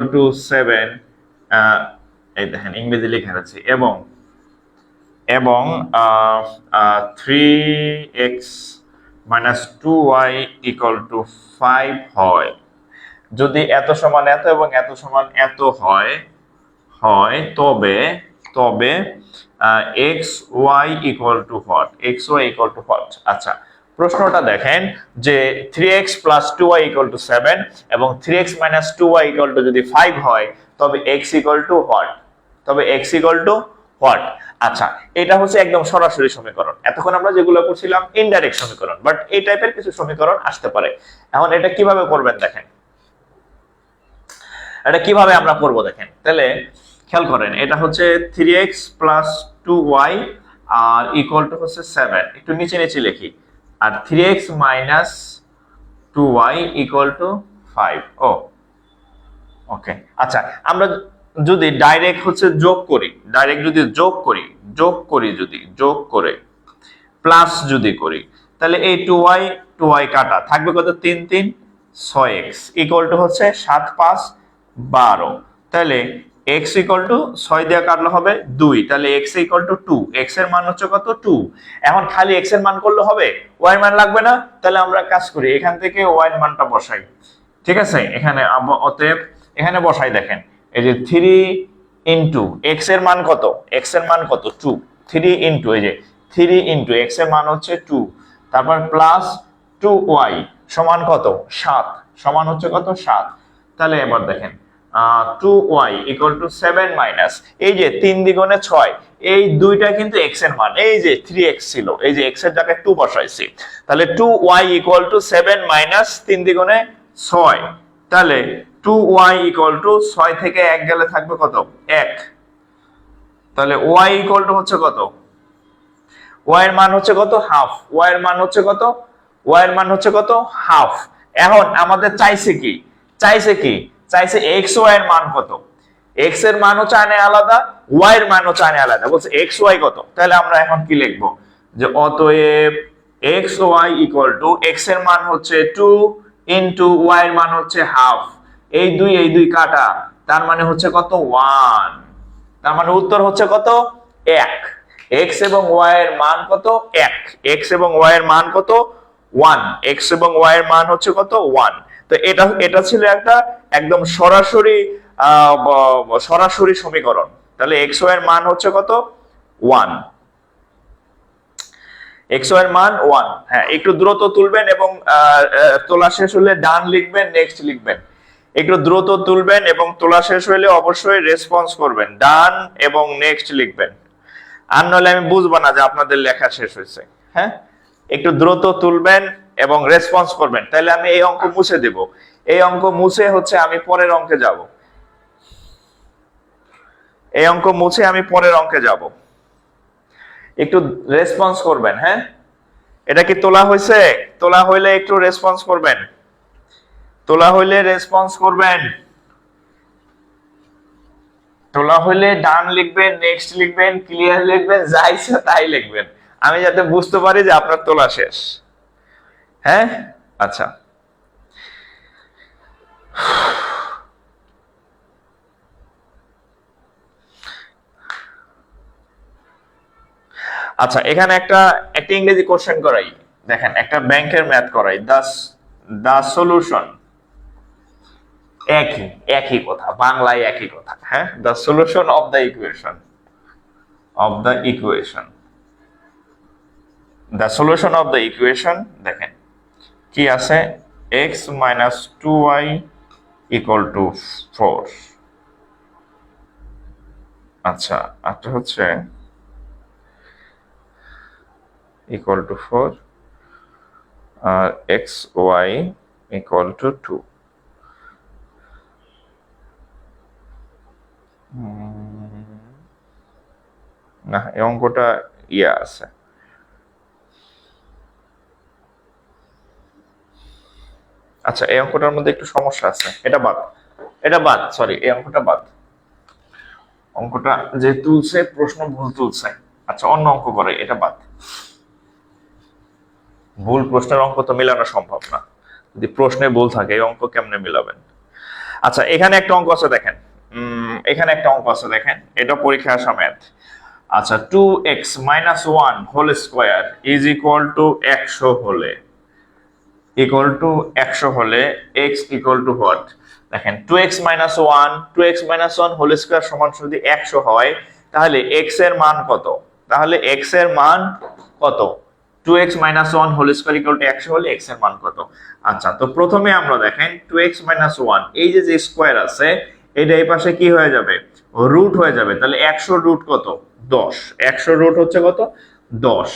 Two seven এই দেখেন, ইংরেজি লেখা আছে এবং এবং three x minus two y equal to five হয়। যদি এত সমান এত এবং এত সমান এত হয় হয়, তবে তবে x y equal to what x y equal to what আচ্ছা প্রশ্নটা দেখেন যে three x plus two y equal to seven এবং three x minus two y equal to যদি ফাইভ হয়, তবে এক্স ইকুয়াল টু হোয়াট তবে এক্স ইকুয়াল টু হোয়াট আচ্ছা এটা হচ্ছে একদম সরাসরি সমীকরণ। এতক্ষণ আমরা যেগুলো করছিলাম ইনডাইরেক্ট সমীকরণ বাট এই টাইপের কিছু সমীকরণ আসতে পারে। এখন এটা কীভাবে করবেন দেখেন? এটা কীভাবে আমরা করব দেখেন? তাহলে খেয়াল করেন, এটা হচ্ছে three x plus two y R equal to হচ্ছে সেভেন একটু নিচে নিচে লিখি। আর three x minus two y equal to five O okay আচ্ছা আমরা যদি ডাইরেক্ট হচ্ছে যোগ করি ডাইরেক্ট যদি যোগ করি যোগ করি যদি, যোগ করে প্লাস যদি করি, তাহলে এই টু ওয়াই টু ওয়াই কাটা, থাকবে কত? তিন তিন, ছয় এক্স ইকুয়াল টু হচ্ছে সাত, পাঁচ, বারো। তাহলে এক্স ইকুয়াল টু ছয় দিয়ে কাটলে হবে? দুই। তাহলে এক্স ইকুয়াল টু টু এক্সের মান হচ্ছে কত? টু এখন খালি এক্সের মান করলে হবে? ওয়াই মান লাগবে না? তাহলে আমরা কাজ করি, এখান থেকে ওয়াই এর মানটা বসাই। ঠিক আছে? এখানে অতএব এখানে বসাই দেখেন। এই যে থ্রি ইন্টু এক্সের মান কত? এক্সের মান কত? টু থ্রি ইন্টু এই যে থ্রি ইন্টু এক্সের মান হচ্ছে টু তারপর প্লাস টু ওয়াই সমান কত? সাত। সমান হচ্ছে কত? সাত। তাহলে এবার দেখেন। Two y equal to seven minus এই যে তিন দ্বিগুণে ছয়, এই দুইটা কিন্তু এক্সের মান। এই যে থ্রি এক্স ছিল, এই যে এক্সের জায়গায় টু বসাইছি। তাহলে two y equal to seven minus তিন দ্বিগুণে ছয়। তাহলে টু ওয়াই ইকুয়াল টু ছয় থেকে এক গেলে থাকবে কত? এক। তাহলে ওয়াই ইকুয়াল টু হচ্ছে কত? ওয়াই এর মান হচ্ছে কত? হাফ ওয়াই এর মান হচ্ছে কত? ওয়াই এর মান হচ্ছে কত? হাফ এখন আমাদের চাইছে কি? চাইছে কি? চাইছে এক্স ওয়াই এর মান কত? এক্সের মান হচ্ছে আনে আলাদা ওয়াই এর মানও হচ্ছে আনে আলাদা। বলছে এক্স ওয়াই কত? তাহলে আমরা এখন কি লিখব? যে অতএব এক্স ওয়াই ইকুয়াল টু এক্সের মান হচ্ছে টু ইন্টু ওয়াই এর মান হচ্ছে হাফ এই দুই এই দুই কাটা, তার মানে হচ্ছে কত? ওয়ান তার মানে উত্তর হচ্ছে কত? এক। এক্স এবং ওয়াই এর মান কত? এক। এক্স এবং ওয়াই এর মান কত? ওয়ান এক্স এবং ওয়াই এর মান হচ্ছে কত? ওয়ান তো এটা এটা ছিল একটা একদম সরাসরি সরাসরি সমীকরণ। তাহলে এক্সের মান হচ্ছে কত? ওয়ান এক্সের মান ওয়ান হ্যাঁ একটু দ্রুত তুলবেন এবং তোলা শেষ হলে ডান লিখবেন নেক্সট লিখবেন। একটু দ্রুত তুলবেন এবং তোলা শেষ হলে অবশ্যই রেসপন্স করবেন। ডান এবং নেক্সট লিখবেন। আর নইলে আমি বুঝব না যে আপনাদের লেখা শেষ হয়েছে। হ্যাঁ? একটু দ্রুত তুলবেন এবং রেসপন্স করবেন। তাহলে আমি এই অঙ্ক মুছে দেব। এই অঙ্ক মুছে হচ্ছে আমি পরের অঙ্কে যাব। এই অঙ্ক মুছে আমি পরের অঙ্কে যাব। একটু রেসপন্স করবেন হ্যাঁ? এটা কি তোলা হয়েছে? তোলা হইলে একটু রেসপন্স করবেন। তোলা হইলে রেসপন্স করবেন। তোলা হইলে ডান লিখবেন নেক্সট লিখবেন ক্লিয়ার লিখবেন যা ইচ্ছা তাই লিখবেন। আমি যাতে বুঝতে পারি যে আপনার তোলা শেষ। হ্যাঁ? আচ্ছা। আচ্ছা এখানে একটা একটা ইংরেজি কোশ্চেন করাই। দেখেন, একটা ব্যাংকের ম্যাথ করাই। দাস দা সলিউশন একই একই কথা, বাংলায় একই কথা। হ্যাঁ? The solution of the equation of the equation the solution of the equation দেখেন, কি আছে? X minus two y equal to four আচ্ছা আচ্ছা হচ্ছে equal to four R x y equal to two না, এই অঙ্কটা ইয়ে আছে। আচ্ছা এই অঙ্কটার মধ্যে একটু সমস্যা আছে। এটা বাদ। এটা বাদ সরি এই অঙ্কটা বাদ। অঙ্কটা যে তুলছে, প্রশ্ন ভুল তুলছে। আচ্ছা অন্য অঙ্ক করে, এটা বাদ। ভুল প্রশ্নের অঙ্ক তো মেলানো সম্ভব না। যদি প্রশ্নে ভুল থাকে, এই অঙ্ক কেমনে মিলাবেন? আচ্ছা এখানে একটা অঙ্ক আছে, দেখেন। এখানে একটা অঙ্ক আছে, দেখেন। এটা পরীক্ষা আসা আচ্ছা two x minus one whole square is equal to একশো হলে। ইকুয়াল টু একশো হলে এক্স ইকুয়াল টু হোয়াট দেখেন two x minus one two x minus one whole square সমান যদি একশো হয়, তাহলে এক্সের মান কত? তাহলে এক্সের মান কত? Two x minus one whole square equal to একশো হলে এক্সের মান কত? আচ্ছা তো প্রথমে আমরা দেখেন টু এক্স মাইনাস ওয়ান এই যে যে স্কোয়ার আছে, এটা এই পাশে কি হয়ে যাবে? রুট হয়ে যাবে। তাহলে একশো রুট কত? দশ। একশো রুট হচ্ছে কত? দশ।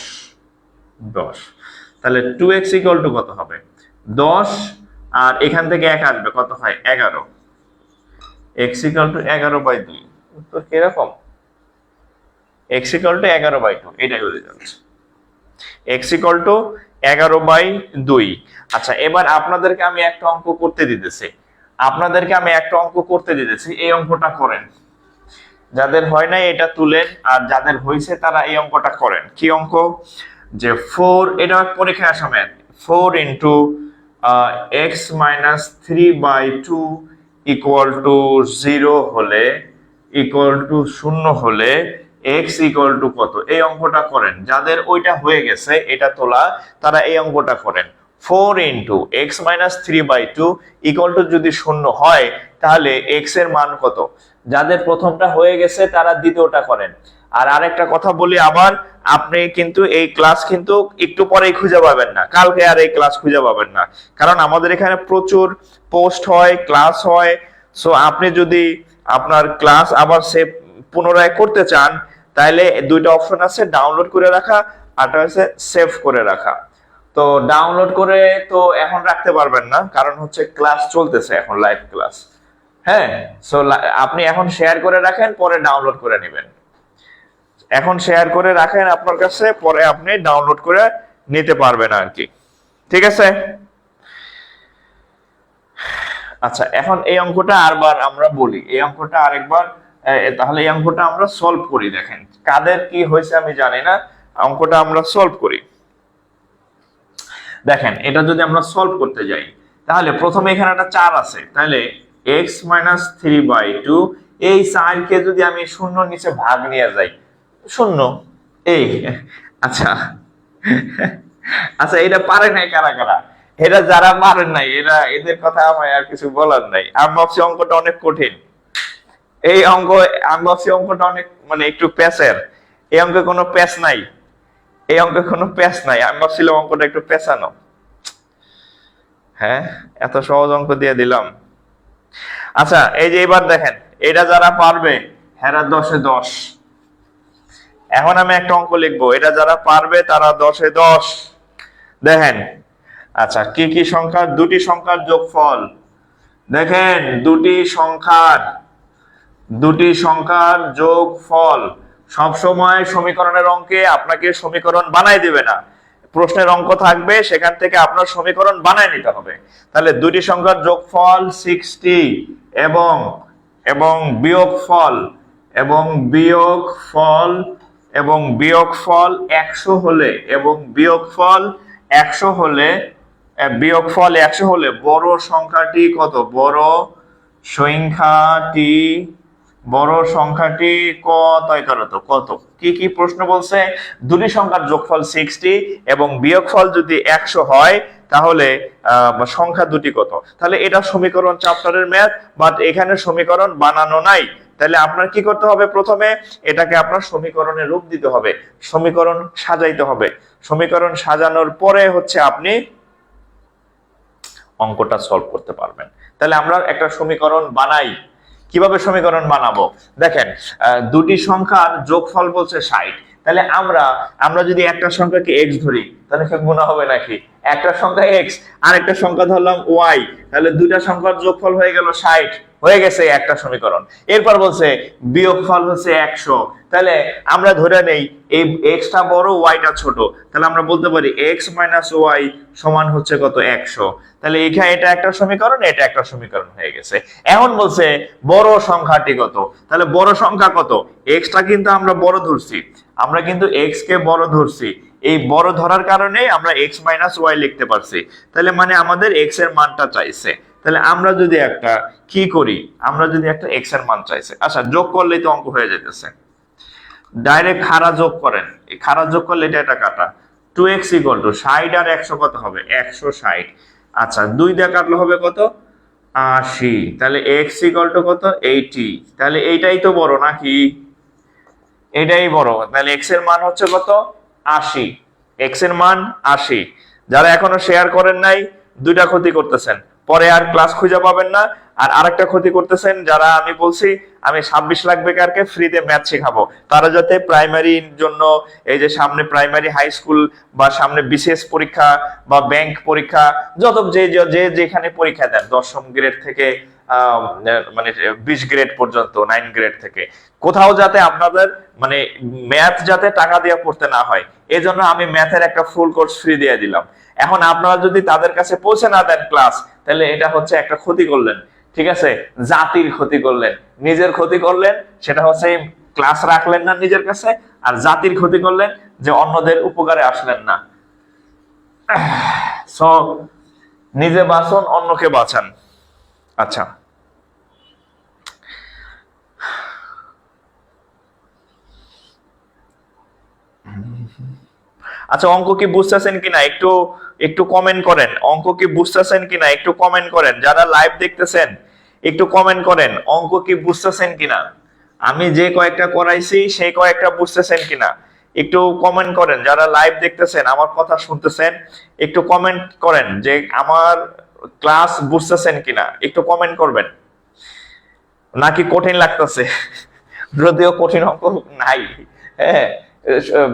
দশ। তাহলে টু এক্স ইকুয়াল টু কত হবে? দশ, আর এখান থেকে এক আসবে, কত হয়? এগারো। এক্স ইকুয়াল টু এগারো বাই দুই। উত্তর কীরকম এক্স ইকুয়াল টু এগারো বাই টু এটাই যাচ্ছে। এক্স ইকুয়াল টু এগারো বাই দুই। আচ্ছা এবার আপনাদেরকে আমি একটা অঙ্ক করতে দিতেছি। আপনাদেরকে আমি একটা অঙ্ক করতে দিতেছি, এই অঙ্কটা করেন। যাদের হয় নাই, এটা তুলেন। আর যাদের হয়েছে তারা এই অঙ্কটা করেন। কি অঙ্ক? যে ফোর, এটা পরীক্ষায় আসা math four into x minus three by two equal to zero হলে ইকুয়াল টু শূন্য হলে এক্স ইকুয়াল টু কত? এই অঙ্কটা করেন। যাদের ওইটা হয়ে গেছে, এটা তোলা, তারা এই অঙ্কটা করেন। Four into x minus three by two equal to যদি শূন্য হয়, তাহলে এক্সের মান কত? যাদের প্রথমটা হয়ে গেছে, তারা দ্বিতীয়টা করেন। আর আরেকটা কথা বলি আবার, আপনি কিন্তু এই ক্লাস কিন্তু একটু পরেই খুঁজে পাবেন না। কালকে আর এই ক্লাস খুঁজে পাবেন না। কারণ আমাদের এখানে প্রচুর পোস্ট হয় ক্লাস হয়। সো আপনি যদি আপনার ক্লাস আবার সে পুনরায় করতে চান তাহলে দুইটা অপশন আছে ডাউনলোড করে রাখা আরটা হচ্ছে সেভ করে রাখা। তো ডাউনলোড করে তো এখন রাখতে পারবেন না, কারণ হচ্ছে ক্লাস চলতেছে এখন লাইভ ক্লাস হ্যাঁ? সো আপনি এখন শেয়ার করে রাখেন, পরে ডাউনলোড করে নেবেন। এখন শেয়ার করে রাখেন আপনার কাছে, পরে আপনি ডাউনলোড করে নিতে পারবেন আর কি ঠিক আছে? আচ্ছা এখন এই অঙ্কটা আরবার আমরা বলি। এই অঙ্কটা আরেকবার তাহলে এই অঙ্কটা আমরা সলভ করি, দেখেন। কাদের কি হয়েছে আমি জানি না। অঙ্কটা আমরা সলভ করি। দেখেন, এটা যদি আমরা সলভ করতে যাই, তাহলে প্রথমে এখানে একটা চার আছে। তাহলে x minus three by two এই চারকে যদি আমি শূন্য নিচে ভাগ নিয়ে যাই শূন্য। এই আচ্ছা। আচ্ছা এটা পারে নাই কারা কারা? এটা যারা পারেন নাই, এরা, এদের কথা আমার আর কিছু বলার নাই। আমি ভাবছি অঙ্কটা অনেক কঠিন। এই অঙ্ক, আমি ভাবছি অঙ্কটা অনেক মানে একটু প্যাসের এই অঙ্কে কোনো প্যাস নাই। এই অঙ্কে কোনো প্যাস নাই। আমি ভাবছিলাম অঙ্কটা একটু পেঁচানো। হ্যাঁ এত সহজ অঙ্ক দিয়ে দিলাম। আচ্ছা এই যে এবার দেখেন, এটা যারা পারবে, হেরা দশে দশ। এখন আমি একটা অঙ্ক লিখব। এটা যারা পারবে, তারা দশে দশ। দেখেন আচ্ছা কি কি সংখ্যার? দুটি সংখ্যার যোগফল। দেখেন, দুটি সংখ্যার দুটি সংখ্যার যোগ যোগফল। সবসময় সমীকরণের অঙ্কে আপনাকে সমীকরণ বানাই দেবে না। প্রশ্নের অঙ্ক থাকবে, সেখান থেকে আপনার সমীকরণ বানায় নিতে হবে। তাহলে দুটি সংখ্যার যোগফল সিক্সটি এবং এবং বিয়োগ ফল এবং বিয়োগফল এবং বিয়োগফল একশো হলে, এবং বিয়োগফল একশো হলে বিয়োগফল একশো হলে বড় সংখ্যাটি কত? বড় সংখ্যাটি বড় সংখ্যাটি কত কত? কি কি প্রশ্ন বলছে? দুটি সংখ্যার যোগফল সিক্সটি এবং বিয়োগফল যদি একশো হয়, তাহলে সংখ্যা দুটি কত? তাহলে এটা সমীকরণ চ্যাপ্টারের ম্যাথ বাট এখানে সমীকরণ বানানো নাই। তাহলে আপনার কি করতে হবে? প্রথমে এটাকে আপনার সমীকরণে রূপ দিতে হবে। সমীকরণ সাজাইতে হবে। সমীকরণ সাজানোর পরে হচ্ছে আপনি অঙ্কটা সলভ করতে পারবেন। তাহলে আমরা একটা সমীকরণ বানাই। কীভাবে সমীকরণ বানাবো? দেখেন দুটি সংখ্যার যোগফল বলছে ষাট। তাহলে আমরা আমরা যদি একটা সংখ্যাকে এক্স ধরি, তাহলে সে গুণ হবে নাকি? একটা সংখ্যা এক্স আর একটা সংখ্যা ধরলাম ওয়াই তাহলে দুইটা সংখ্যার যোগফল হয়ে গেল ষাট। হয়ে গেছে একটা সমীকরণ। এরপর বলছে, বিয়োগফল হচ্ছে একশো। তাহলে আমরা ধরে নেই, এই এক্সটা বড়, ওয়াইটা ছোট। তাহলে আমরা বলতে পারি, এক্স মাইনাস ওয়াই সমান হচ্ছে কত? একশো। তাহলে এখানে এটা একটা সমীকরণ, এটা একটা সমীকরণ হয়ে গেছে। এখন বলছে, বড় সংখ্যাটি কত? তাহলে বড় সংখ্যা কত? এক্সটা কিন্তু আমরা বড় ধরছি। আমরা কিন্তু এক্স কে বড় ধরছি। এই বড় ধরার কারণে আমরা এক্স মাইনাস ওয়াই লিখতে পারছি। তাহলে মানে আমাদের এক্সের মানটা চাইছে। তাহলে আমরা যদি একটা কি করি? আমরা যদি একটা এক্সের মান চাইছে। আচ্ছা যোগ করলেই তো অঙ্ক হয়ে যেতেছে ডাইরেক্ট খাড়া যোগ করেন। এই খাড়া যোগ করলে এটা এটা কাটা। টু এক্স ইকুয়াল টু ষাট আর একশো কত হবে? একশো ষাট। আচ্ছা দুই দিয়ে কাটলে হবে কত? আশি। তাহলে এক্স ইকুয়াল টু কত? এইটি তাহলে এইটাই তো বড় নাকি? এটাই বড়। তাহলে এক্সের মান হচ্ছে কত? আশি। এক্সের মান আশি। যারা এখনও শেয়ার করেন নাই, দুইটা ক্ষতি করতেছেন। পরে আর ক্লাস খুঁজে পাবেন না। আর আরেকটা ক্ষতি করতেছেন, যারা আমি বলছি, আমি ছাব্বিশ লাখ বেকারকে ফ্রিতে ম্যাথ শেখাবো। তারা যাতে প্রাইমারির জন্য এই যে সামনে প্রাইমারি হাই স্কুল বা সামনে বিশেষ পরীক্ষা বা ব্যাংক পরীক্ষা, যত যে যে- যেখানে পরীক্ষা দেন, দশম গ্রেড থেকে মানে বিশ গ্রেড পর্যন্ত নাইন গ্রেড থেকে। কোথাও যাতে আপনাদের মানে ম্যাথ যাতে টাকা দিয়ে পড়তে না হয় এই জন্য আমি ম্যাথের একটা ফুল কোর্স ফ্রি দিয়ে দিলাম। এখন আপনারা যদি তাদের কাছে পৌঁছে না দেন ক্লাস তাহলে এটা হচ্ছে একটা ক্ষতি করলেন, ঠিক আছে? জাতির ক্ষতি করলেন। নিজের ক্ষতি করলেন, সেটা হচ্ছে ক্লাস রাখলেন না নিজের কাছে, আর জাতির ক্ষতি করলেন যে অন্যদের উপকারে আসলেন না। নিজে বাঁচুন, অন্যকে বাঁচান। আচ্ছা। আচ্ছা অঙ্ক কি বুঝতেছেন কিনা? একটু একটু কমেন্ট করেন। অঙ্ক কি বুঝতেছেন কিনা? একটু কমেন্ট করেন। যারা লাইভ দেখতেছেন, একটু কমেন্ট করেন, অঙ্ক কি বুঝতেছেন কিনা? আমি যে কয়েকটা করাইছি, সেই কয়েকটা বুঝতেছেন কিনা? একটু কমেন্ট করেন। যারা লাইভ দেখতেছেন, আমার কথা শুনতেছেন, একটু কমেন্ট করেন যে আমার ক্লাস বুঝতেছেন কিনা? একটু কমেন্ট করবেন। নাকি কঠিন লাগতেছে? যদিও কঠিন অঙ্ক নাই। হ্যাঁ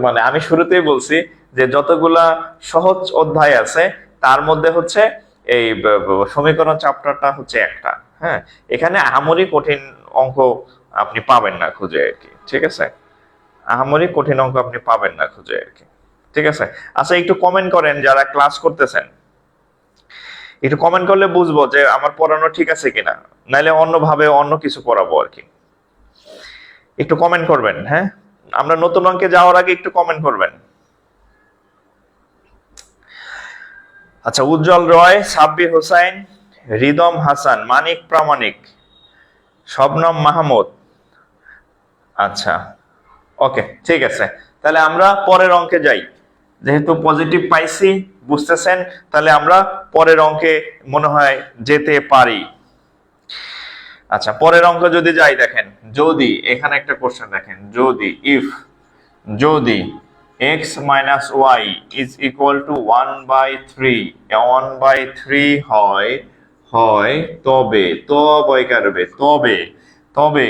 মানে আমি শুরুতেই বলছি যে যতগুলা সহজ অধ্যায় আছে, তার মধ্যে হচ্ছে এই সমীকরণ চ্যাপ্টারটা হচ্ছে একটা হ্যাঁ? এখানে আহামরি কঠিন অঙ্ক আপনি পাবেন না খুঁজে আর কি, ঠিক আছে? আহামরি কঠিন অঙ্ক আপনি পাবেন না খুঁজে আর কি, ঠিক আছে? আচ্ছা একটু কমেন্ট করেন যারা ক্লাস করতেছেন। একটু কমেন্ট করলে বুঝব যে আমার পড়ানো ঠিক আছে কিনা, নাইলে অন্যভাবে অন্য কিছু পড়াবো আর কি। একটু কমেন্ট করবেন হ্যাঁ? আমরা নতুন অঙ্কে যাওয়ার আগে একটু কমেন্ট করবেন। আচ্ছা উজ্জ্বল রয়, সাব্বির হোসাইন, রিদম হাসান, মানিক প্রামাণিক, শবনম মাহমুদ। আচ্ছা ওকে, ঠিক আছে। তাহলে আমরা পরের অঙ্কে যাই। যেহেতু পজিটিভ পাইছি, বুঝতেছেন, তাহলে আমরা পরের অঙ্কে মনে হয় যেতে পারি। আচ্ছা পরের অঙ্ক যদি যাই দেখেন, যদি, এখানে একটা কোশ্চেন দেখেন, যদি ইফ যদি x minus y is equal to one by three one by three হয় হয় তবে তবে কারবে তবে তবে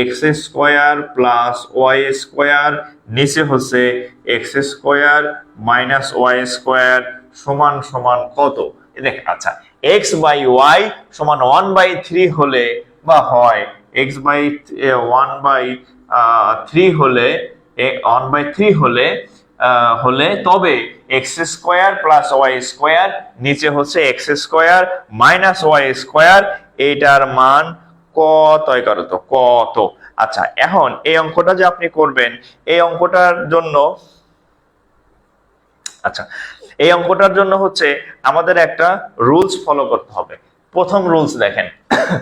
x square plus y square নিচে হচ্ছে x square minus y square সমান সমান কত? দেখ আচ্ছা এক্স বাই ওয়াই সমান ওয়ান বাই থ্রি হলে বা হয় x by one by three হলে ওয়ান বাই থ্রি হলে হলে তবে x square plus y square নিচে হচ্ছে x square minus y square এইটার মান কত করো তো? কত? আচ্ছা এখন এই অঙ্কটা যে আপনি করবেন, এই অঙ্কটার জন্য আচ্ছা এই অঙ্কটার জন্য হচ্ছে আমাদের একটা রুলস ফলো করতে হবে। প্রথম রুলস দেখেন।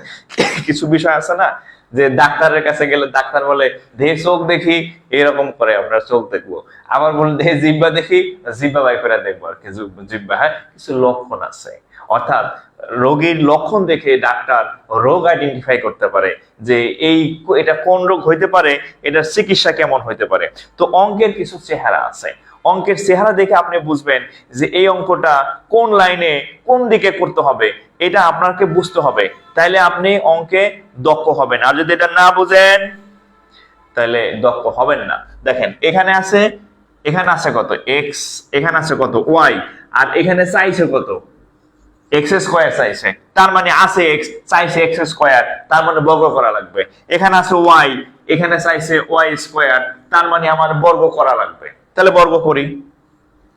কিছু বিষয় আছে না? যে ডাক্তারের কাছে গেলে ডাক্তার বলে, দে চোখ দেখি। এরকম করে আমরা চোখ দেখব। আবার বলে, দে জিব্বা দেখি। জিব্বা বাই করে দেখব আর কি জিব- জিব্বা হ্যাঁ কিছু লক্ষণ আছে। অর্থাৎ রোগীর লক্ষণ দেখে ডাক্তার রোগ আইডেন্টিফাই করতে পারে যে এই এটা কোন রোগ হইতে পারে, এটার চিকিৎসা কেমন হইতে পারে। তো অঙ্কের কিছু চেহারা আছে। অঙ্কের চেহারা দেখে আপনি বুঝবেন যে এই অঙ্কটা কোন লাইনে কোন দিকে করতে হবে, এটা আপনাকে বুঝতে হবে। তাইলে আপনি অঙ্কে দক্ষ হবেন। আর যদি এটা না বুঝেন তাহলে দক্ষ হবেন না। দেখেন, এখানে আছে এখানে আছে কত? এক্স এখানে আছে কত? ওয়াই আর এখানে চাইছে কত? এক্স স্কোয়ার চাইছে তার মানে আছে এক্স চাইছে এক্স স্কোয়ার তার মানে বর্গ করা লাগবে। এখানে আছে ওয়াই এখানে চাইছে ওয়াই স্কোয়ার তার মানে আমার বর্গ করা লাগবে। তাহলে বর্গ করি।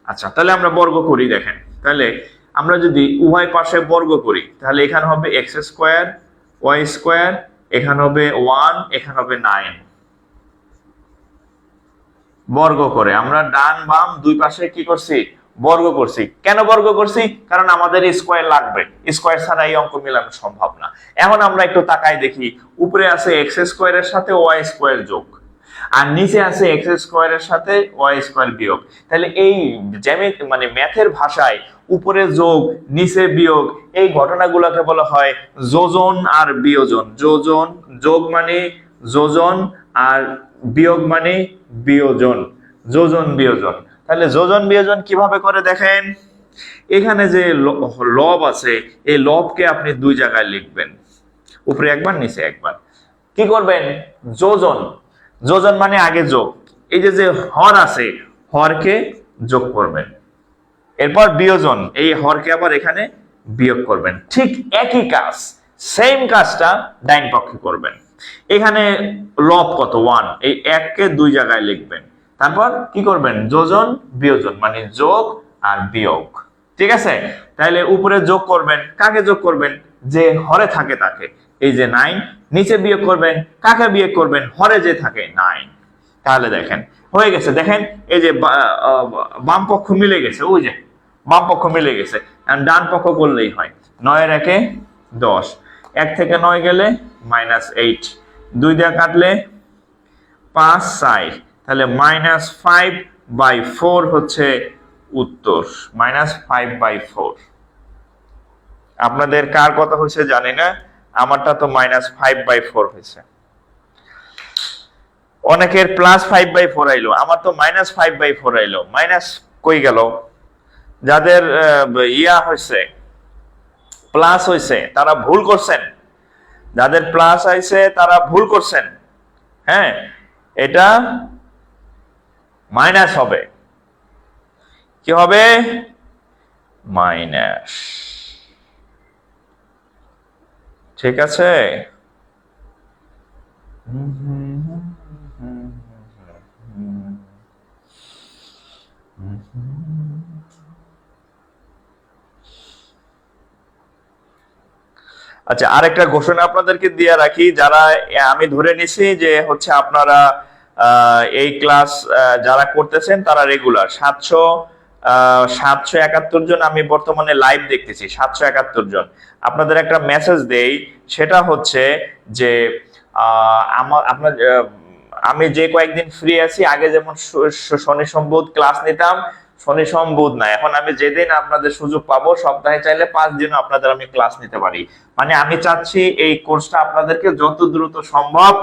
আচ্ছা তাহলে আমরা বর্গ করি, দেখেন। তাহলে আমরা যদি উভয় পাশে বর্গ করি, তাহলে এখানে হবে এক্স স্কোয়ার ওয়াই স্কোয়ার, এখানে হবে ওয়ান এখানে হবে নাইন বর্গ করে, আমরা ডান বাম দুই পাশে কি করছি? বর্গ করছি। কেন বর্গ করছি? কারণ আমাদের স্কোয়ার লাগবে। স্কোয়ার ছাড়া এই অঙ্ক মেলানো সম্ভব না। এখন আমরা একটু তাকাই দেখি, উপরে আছে এক্স স্কোয়ারের সাথে ওয়াই স্কোয়ার যোগ। আর নিচে আছে এক্স স্কোয়ারের সাথে ওয়াই স্কোয়ার বিয়োগ। তাহলে এই জ্যামে মানে ম্যাথের ভাষায় উপরে যোগ, নিচে বিয়োগ, এই ঘটনাগুলোকে বলা হয় যোজন আর বিয়োজন। যোজন যোগ মানে যোজন আর বিয়োগ মানে বিয়োজন। যোজন, বিয়োজন। তাহলে যোজন, বিয়োজন কীভাবে করে দেখেন? এখানে যে লব আছে, এই লবকে আপনি দুই জায়গায় লিখবেন। উপরে একবার, নিচে একবার। কি করবেন? যোজন। যোজন মানে আগে যোগ। এই যে যে হর আছে, হরকে যোগ করবেন। এরপর বিয়োজন, এই হরকে আবার এখানে বিয়োগ করবেন। ঠিক একই কাজ সেম কাজটা ডাইন পক্ষে করবেন। এখানে লব কত? ওয়ান এই এককে দুই জায়গায় লিখবেন। তারপর কি করবেন? যোজন, বিয়োজন মানে যোগ আর বিয়োগ। ঠিক আছে? তাহলে উপরে যোগ করবেন। কাকে যোগ করবেন? যে হরে থাকে তাকে। এই যে নাইন নিচে বিয়োগ করবেন, কাকে বিয়োগ করবেন? হরে যে থাকে নাইন তাহলে দেখেন, হয়ে গেছে। দেখেন, এই যে বাম পক্ষ মিলে গেছে, ওই যে, বাম পক্ষ মিলে গেছে। ডান পক্ষ করলেই হয়। নয়ের একে দশ। এক থেকে নয় গেলে মাইনাস এইট দুই দিয়ে কাটলে পাঁচ সাই তাহলে মাইনাস ফাইভ বাই ফোর হচ্ছে উত্তর। মাইনাস ফাইভ বাই ফোর আপনাদের কার কথা হচ্ছে জানি না। আমারটা তো মাইনাস ফাইভ বাই ফোর হয়েছে। অনেকের প্লাস ফাইভ বাই ফোর আইলো, আমার তো মাইনাস ফাইভ বাই ফোর আইলো। মাইনাস কই গেল? যাদের ইয়া হয়েছে প্লাস হয়েছে, তারা ভুল করছেন। যাদের প্লাস আইছে, তারা ভুল করছেন। হ্যাঁ এটা মাইনাস হবে। কি হবে? মাইনাস ঠিক আছে? আচ্ছা আরেকটা ঘোষণা আপনাদেরকে দিয়ে রাখি, যারা আমি ধরে নিছি যে হচ্ছে আপনারা এই ক্লাস যারা করতেছেন তারা রেগুলার সাতশো সাতশো একাত্তর জন আমি বর্তমানে লাইভ দেখতেছি, সাতশো একাত্তর জন। আপনাদের একটা মেসেজ দেই, সেটা হচ্ছে যে আমার আপনার আমি যে কয়েকদিন ফ্রি আছি, আগে যেমন শনি সম্বোধ ক্লাস নিতাম, শনি সম্বোধ না এখন আমি যেদিন আপনাদের সুযোগ পাবো, সপ্তাহে চাইলে পাঁচ দিনও আপনাদের আমি ক্লাস নিতে পারি। মানে আমি চাচ্ছি এই কোর্সটা আপনাদেরকে যত দ্রুত সম্ভব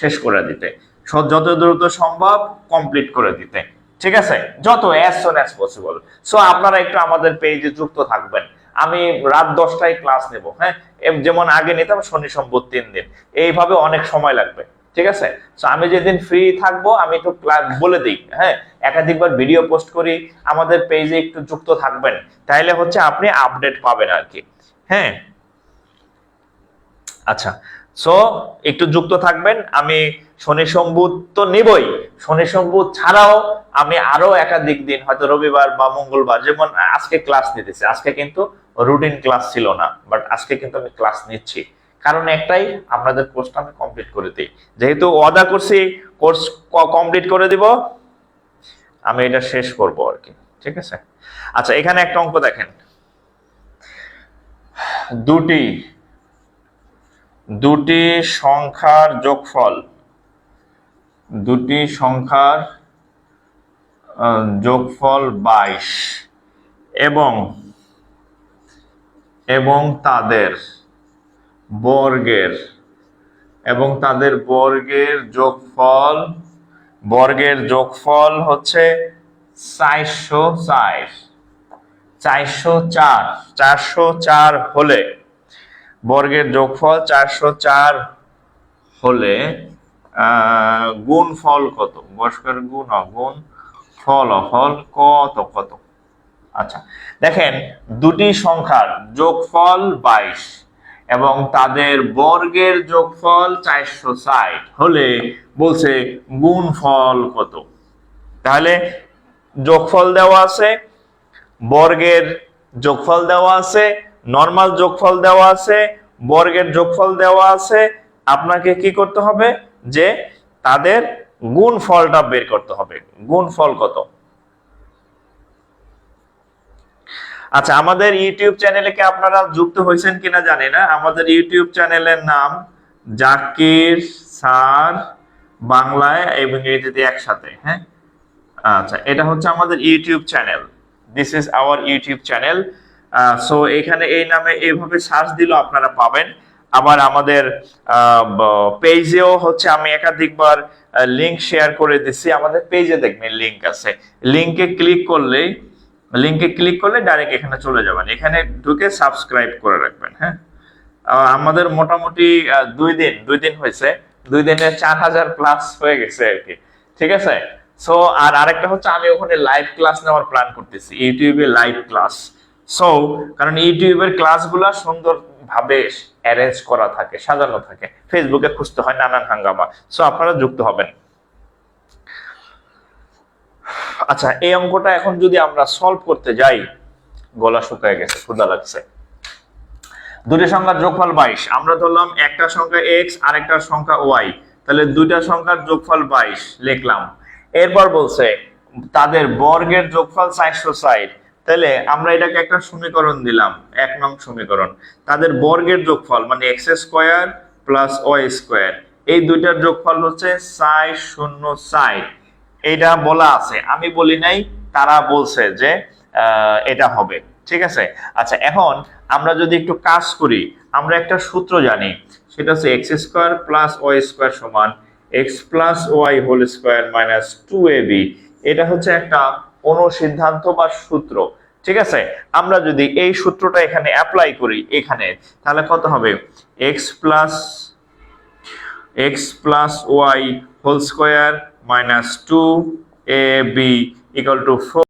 শেষ করে দিতে। যত দ্রুত সম্ভব কমপ্লিট করে দিতে। ঠিক আছে? যত as soon as possible so আপনারা একটু আমাদের পেজে যুক্ত থাকবেন। আমি রাত দশটায় ক্লাস নেব হ্যাঁ? যেমন আগে নিতাম, শনি সম্পদ তিন দিন। এইভাবে অনেক সময় লাগবে, ঠিক আছে? তো আমি যেদিন ফ্রি থাকব, আমি একটু ক্লাস বলে দিই হ্যাঁ? একাধিকবার ভিডিও পোস্ট করি, আমাদের পেজে একটু যুক্ত থাকবেন। তাইলে হচ্ছে আপনি আপডেট পাবেন আর কি হ্যাঁ? আচ্ছা সো একটু যুক্ত থাকবেন। আমি শনি সম্বুত তো নিবই। শনি সম্বুত ছাড়াও আমি আরও একাধিক দিন, হয়তো রবিবার বা মঙ্গলবার, যেমন আজকে ক্লাস নিতেছি, আজকে কিন্তু রুটিন ক্লাস ছিল না বাট আজকে কিন্তু আমি ক্লাস নিচ্ছি। কারণ একটাই, আপনাদের কোর্সটা আমি কমপ্লিট করে দিই। যেহেতু ওয়াদা করছি কোর্স কমপ্লিট করে দিব, আমি এটা শেষ করব আর কি, ঠিক আছে? আচ্ছা এখানে একটা অঙ্ক দেখেন। দুটি দুটি সংখ্যার যোগফল দুটি সংখ্যার যোগফল বাইশ এবং এবং তাদের বর্গের, এবং তাদের বর্গের যোগফল বর্গের যোগফল হচ্ছে চারশো চার। চারশো চার। চারশো চার হলে, বর্গের যোগফল চারশো চার হলে গুণ ফল কত? বর্গের গুণ, অগুণ, ফল ফল কত কত? আচ্ছা দেখেন, দুটি সংখ্যার যোগফল বাইশ এবং তাদের বর্গের যোগফল চারশো ষাট হলে বলছে গুণফল কত? তাহলে যোগফল দেওয়া আছে, বর্গের যোগফল দেওয়া আছে নর্মাল যোগফল দেওয়া আছে, বর্গের যোগফল দেওয়া আছে, আপনাকে কি করতে হবে? যে তাদের গুণ ফলটা বের করতে হবে। গুণ ফল কত? আচ্ছা আমাদের ইউটিউব চ্যানেলে কি আপনারা যুক্ত হয়েছেন কিনা জানি না। আমাদের ইউটিউব চ্যানেলের নাম জাকির স্যার বাংলায় এবং ইংরেজিতে একসাথে হ্যাঁ? আচ্ছা এটা হচ্ছে আমাদের YouTube channel. This is our YouTube channel. So এখানে এই নামে এইভাবে সার্চ দিলেও আপনারা পাবেন। আবার আমাদের পেজেও হচ্ছে আমি একাধিকবার লিংক শেয়ার করে দিচ্ছি আমাদের পেজে দেখবেন লিংক আছে। লিংকে ক্লিক করলেই লিংকে ক্লিক করলে ডাইরেক্ট এখানে চলে যাবেন। এখানে ঢুকে সাবস্ক্রাইব করে রাখবেন হ্যাঁ? আমাদের মোটামুটি দুই দিন দুই দিন হয়েছে। দুই দিনে চার হাজার প্লাস হয়ে গেছে আর কি। ঠিক আছে? সো আর আরেকটা হচ্ছে আমি ওখানে লাইভ ক্লাস নেওয়ার প্ল্যান করতেছি। ইউটিউবে লাইভ ক্লাস সো কারণ ইউটিউবের ক্লাসগুলো সুন্দর ভাবে অ্যারেঞ্জ করা থাকে, সাজানো থাকে। ফেসবুকে খুঁজতে হয় নানান হাঙ্গামা। সো আপনারা যুক্ত হবেন। আচ্ছা এই অঙ্কটা এখন যদি আমরা সলভ করতে যাই, গলা শুকায় গেছে, ক্ষুধা লাগছে। দুটি সংখ্যার যোগফল বাইশ। আমরা ধরলাম একটা সংখ্যা এক্স আর একটা সংখ্যা ওয়াই তাহলে দুইটা সংখ্যার যোগফল বাইশ লিখলাম। এরপর বলছে, তাদের বর্গের যোগফল চারশো ষাট। তাহলে আমরা এটাকে একটা সমীকরণ দিলাম, এক নং সমীকরণ। তাদের বর্গের যোগফল মানে x square plus y square. এই দুইটার যোগফল হচ্ছে সাই শূন্য ষাট এটা বলা আছে, আমি বলি নাই, তারা বলছে যে এটা হবে, ঠিক আছে? আচ্ছা এখন আমরা যদি একটু কাজ করি, আমরা একটা সূত্র জানি, সেটা হচ্ছে x square plus y square সমান x plus y whole square minus two a b এটা হচ্ছে একটা অনুসিদ্ধান্ত বা সূত্র। ঠিক আছে? আমরা যদি এই সূত্রটা এখানে অ্যাপ্লাই করি, এখানে, তাহলে কত হবে? X plus x plus y whole square minus two a b equal to